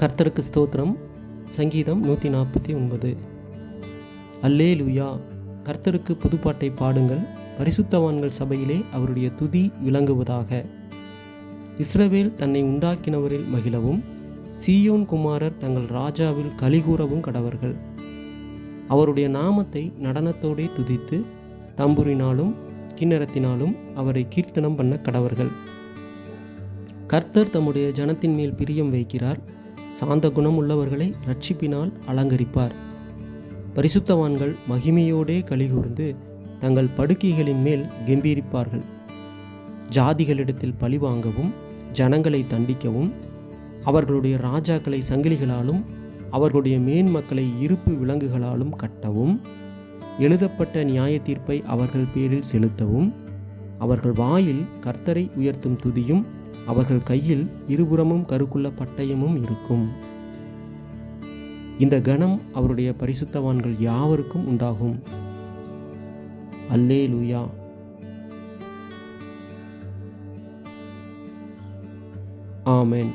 கர்த்தருக்கு ஸ்தோத்திரம். சங்கீதம் நூற்றி நாற்பத்தி ஒன்பது. அல்லே லுயா கர்த்தருக்கு புதுப்பாட்டை பாடுங்கள். பரிசுத்தவான்கள் சபையிலே அவருடைய துதி விளங்குவதாக. இஸ்ரவேல் தன்னை உண்டாக்கினவரில் மகிழவும். சீயோன் குமாரர் தங்கள் ராஜாவில் கலிகூறவும் கடவர்கள். அவருடைய நாமத்தை நடனத்தோடே துதித்து தம்புரினாலும் கிண்ணறத்தினாலும் அவரை கீர்த்தனம் பண்ண கடவர்கள். கர்த்தர் தம்முடைய ஜனத்தின் மேல் பிரியம் வைக்கிறார். சாந்த குணம் உள்ளவர்களை ரட்சிப்பினால் அலங்கரிப்பார். பரிசுத்தவான்கள் மகிமையோடே கலிகூர்ந்து தங்கள் படுக்கைகளின் மேல் கெம்பீரிப்பார்கள். ஜாதிகளிடத்தில் பழிவாங்கவும் ஜனங்களை தண்டிக்கவும் அவர்களுடைய ராஜாக்களை சங்கிலிகளாலும் அவர்களுடைய மேன்மக்களை இருப்பு விலங்குகளாலும் கட்டவும் எழுதப்பட்ட நியாய தீர்ப்பை அவர்கள் பேரில் செலுத்தவும் அவர்கள் வாயில் கர்த்தரை உயர்த்தும் துதியும் அவர்கள் கையில் இருபுறமும் கருக்குள்ள பட்டயமும் இருக்கும். இந்த கணம் அவருடைய பரிசுத்தவான்கள் யாவருக்கும் உண்டாகும். அல்லே லூயா ஆமேன்.